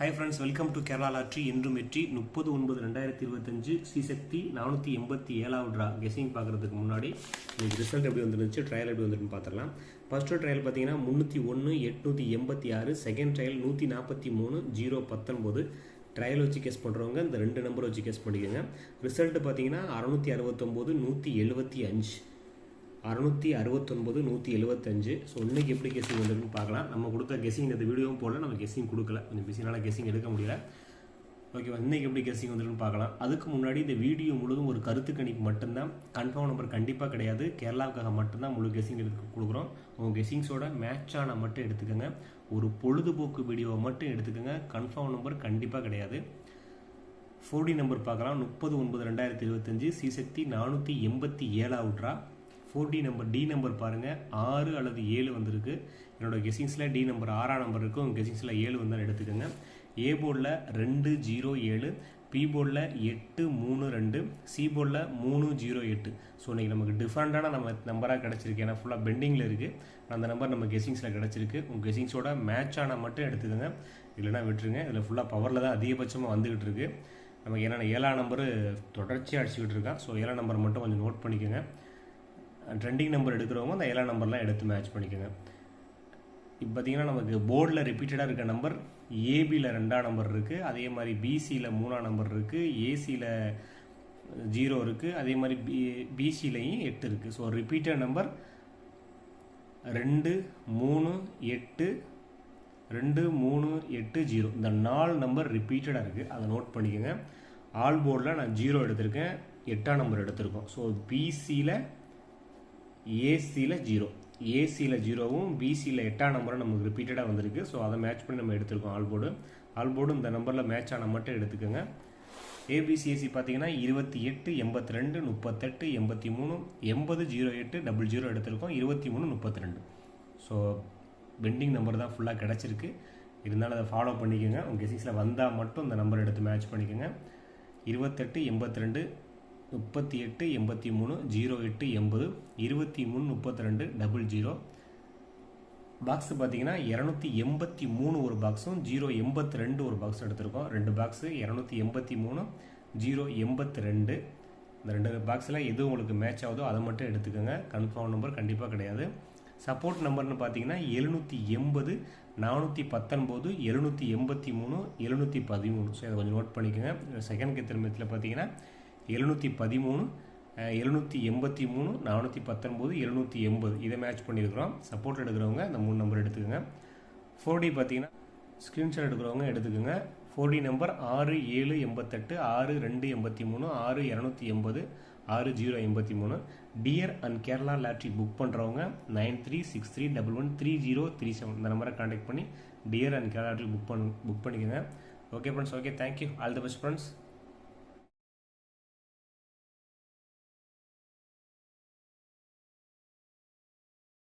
Hi friends welcome to Kerala lottery இன்று வெற்றி. முப்பது ஒன்பது ரெண்டாயிரத்தி இருபத்தஞ்சு. ஸ்ரீசக்தி நானூற்றி எண்பத்தி ஏழாவது ட்ரா கெஸிங் பார்க்குறதுக்கு முன்னாடி இன்னைக்கு ரிசல்ட் எப்படி வந்துருந்துச்சு? ட்ரையல் எப்படி வந்துருன்னு பார்த்துடலாம். ஃபஸ்ட்டு ட்ரையல் பார்த்தீங்கன்னா முந்நூற்றி ஒன்று எட்நூற்றி எண்பத்தி ஆறு. செகண்ட் ட்ரையல் நூற்றி நாற்பத்தி மூணு ஜீரோ பத்தொன்பது. ட்ரையல் வச்சு கேஸ் பண்ணுறவங்க இந்த ரெண்டு நம்பர் வச்சு கேஸ் பண்ணிக்கோங்க. ரிசல்ட் பார்த்தீங்கன்னா அறநூற்றி அறுபத்தொம்போது நூற்றி எழுபத்தி அஞ்சு. அறுநூற்றி அறுபத்தொன்பது நூற்றி எழுபத்தஞ்சு ஸோ இன்னைக்கு எப்படி கெஸிங் வந்திருக்குன்னு பார்க்கலாம். நம்ம கொடுத்த கெஸிங் இந்த வீடியோவும் போடல. நம்ம கெஸிங் கொடுக்கல. கொஞ்சம் பிஸினால கெஸிங் எடுக்க முடியல. ஓகேவா இன்னைக்கு எப்படி கெஸிங் வந்திருக்குன்னு பார்க்கலாம். அதுக்கு முன்னாடி இந்த வீடியோ முழுதும் ஒரு கருத்து கணிப்பு மட்டும்தான். கன்ஃபார்ம் நம்பர் கண்டிப்பாக கிடையாது. கேரளாவுக்காக மட்டும்தான் முழு கெஸிங் எடுத்து கொடுக்குறோம். உங்கள் கெஸிங்ஸோட மேட்சான மட்டும் எடுத்துக்கோங்க. ஒரு பொழுதுபோக்கு வீடியோவை மட்டும் எடுத்துக்கோங்க. கன்ஃபார்ம் நம்பர் கண்டிப்பாக கிடையாது. ஃபோர்டி நம்பர் பார்க்கலாம். முப்பது ஒன்பது ரெண்டாயிரத்தி இருபத்தஞ்சு. சிசக்தி நானூற்றி எண்பத்தி ஏழாவுட்ரா four D number D number பாருங்கள் ஆறு அல்லது ஏழு வந்திருக்கு. என்னோட கெஸிங்ஸில் டி நம்பர் ஆறாம் நம்பர் இருக்கும் உங்கள் கெஸிங்ஸில் ஏழு வந்தால் எடுத்துக்கோங்க. ஏ போர்டில் ரெண்டு ஜீரோ ஏழு. பி போர்டில் எட்டு மூணு ரெண்டு. சி போர்டில் மூணு ஜீரோ எட்டு. ஸோ இன்றைக்கி நமக்கு டிஃப்ரெண்ட்டான நம்ம நம்பராக கிடச்சிருக்கு. ஏன்னா ஃபுல்லாக பெண்டிங்கில் இருக்குது அந்த நம்பர் நம்ம கெஸிங்ஸில் கிடச்சிருக்கு. உங்கள் கெஸிங்ஸோட ஆனால் மட்டும் எடுத்துக்கோங்க. இல்லைனா விட்டுருங்க. இதில் ஃபுல்லாக பவரில் தான் அதிகபட்சமாக வந்துக்கிட்டு இருக்குது நமக்கு என்னென்ன ஏழாம் நம்பரு தொடர்ச்சியாக அடிச்சுக்கிட்டு இருக்கான். ஸோ ஏழாம் நம்பர் மட்டும் கொஞ்சம் நோட் பண்ணிக்கோங்க. ட்ரெண்டிங் நம்பர் எடுக்கிறவங்க அந்த ஏழாம் நம்பர்லாம் எடுத்து மேட்ச் பண்ணிக்கோங்க. இப்போ பார்த்தீங்கன்னா நமக்கு போர்டில் ரிப்பீட்டடாக இருக்க நம்பர் ஏபியில் ரெண்டாம் நம்பர் இருக்குது அதே மாதிரி பிசியில் மூணாம் நம்பர் இருக்குது ஏசியில் ஜீரோ இருக்குது அதே மாதிரி பி பிசிலையும் எட்டு இருக்குது ஸோ ரிப்பீட்டட் நம்பர் ரெண்டு மூணு எட்டு ரெண்டு மூணு எட்டு ஜீரோ இந்த நாலு நம்பர் ரிப்பீட்டடாக இருக்குது அதை நோட் பண்ணிக்கோங்க. ஆல் போர்டில் நான் ஜீரோ எடுத்திருக்கேன். எட்டாம் நம்பர் எடுத்திருக்கோம். ஸோ பிசியில் ஏசியில் ஜீரோ ஏசியில் ஜீரோவும் பிசியில் எட்டாம் நம்பரும் நமக்கு ரிப்பீட்டடாக வந்திருக்கு. ஸோ அதை மேட்ச் பண்ணி நம்ம எடுத்திருக்கோம் ஆல் போர்டு ஆல் போர்டு இந்த நம்பரில் மேட்ச் ஆன மட்டும் எடுத்துக்கோங்க. ஏபிசிஎஸ்சி பார்த்தீங்கன்னா இருபத்தி எட்டு எண்பத்தி ரெண்டு முப்பத்தெட்டு எண்பத்தி மூணு எண்பது ஜீரோ எட்டு டபுள் ஜீரோ எடுத்திருக்கோம். இருபத்தி மூணு முப்பத்தி ரெண்டு. ஸோ பெண்டிங் நம்பர் தான் ஃபுல்லாக கிடச்சிருக்கு. இருந்தாலும் அதை ஃபாலோ பண்ணிக்கோங்க. உங்கள் கெசிக்ஸில் வந்தால் மட்டும் இந்த நம்பர் எடுத்து மேட்ச் பண்ணிக்கோங்க. இருபத்தெட்டு எண்பத்தி ரெண்டு முப்பத்தி எட்டு எண்பத்தி மூணு ஜீரோ எட்டு எண்பது இருபத்தி மூணு முப்பத்தி ரெண்டு டபுள் ஜீரோ பாக்ஸ் பார்த்தீங்கன்னா இரநூத்தி எண்பத்தி மூணு ஒரு பாக்ஸும் ஜீரோ எண்பத்தி ரெண்டு ஒரு பாக்ஸ் எடுத்திருக்கோம். ரெண்டு பாக்ஸு இரநூத்தி எண்பத்தி மூணு ஜீரோ எண்பத்தி ரெண்டு. இந்த ரெண்டு பாக்ஸில் எது உங்களுக்கு மேட்ச் ஆகுதோ அதை மட்டும் எடுத்துக்கோங்க. கன்ஃபார்ம் நம்பர் கண்டிப்பாக கிடையாது. சப்போர்ட் நம்பர்னு பார்த்தீங்கன்னா எழுநூற்றி எண்பது நானூற்றி பத்தொன்பது எழுநூற்றி எண்பத்தி மூணு எழுநூற்றி பதிமூணு. ஸோ இதை கொஞ்சம் நோட் பண்ணிக்கோங்க. செகண்ட் கெத்திரமத்தில் பார்த்தீங்கன்னா எழுநூற்றி பதிமூணு எழுநூற்றி எண்பத்தி மூணு நானூற்றி பத்தொன்பது எழுநூற்றி எண்பது. இதை மேட்ச் பண்ணியிருக்கிறோம். சப்போர்ட் எடுக்கிறவங்க இந்த மூணு நம்பர் எடுத்துக்கோங்க. ஃபோர் டி பார்த்தீங்கன்னா ஸ்க்ரீன்ஷாட் எடுக்கிறவங்க எடுத்துக்கோங்க. ஃபோர் டி நம்பர் ஆறு ஏழு எண்பத்தெட்டு ஆறு ரெண்டு எண்பத்தி மூணு ஆறு இரநூத்தி எண்பது ஆறு ஜீரோ எண்பத்தி மூணு. Dear and Kerala lottery book பண்ணுறவங்க nine three six three double one three zero three seven இந்த நம்பரை காண்டாக்ட் பண்ணி Dear and Kerala lottery book பண்ணு புக் பண்ணிக்கோங்க. Okay friends okay thank you all the best friends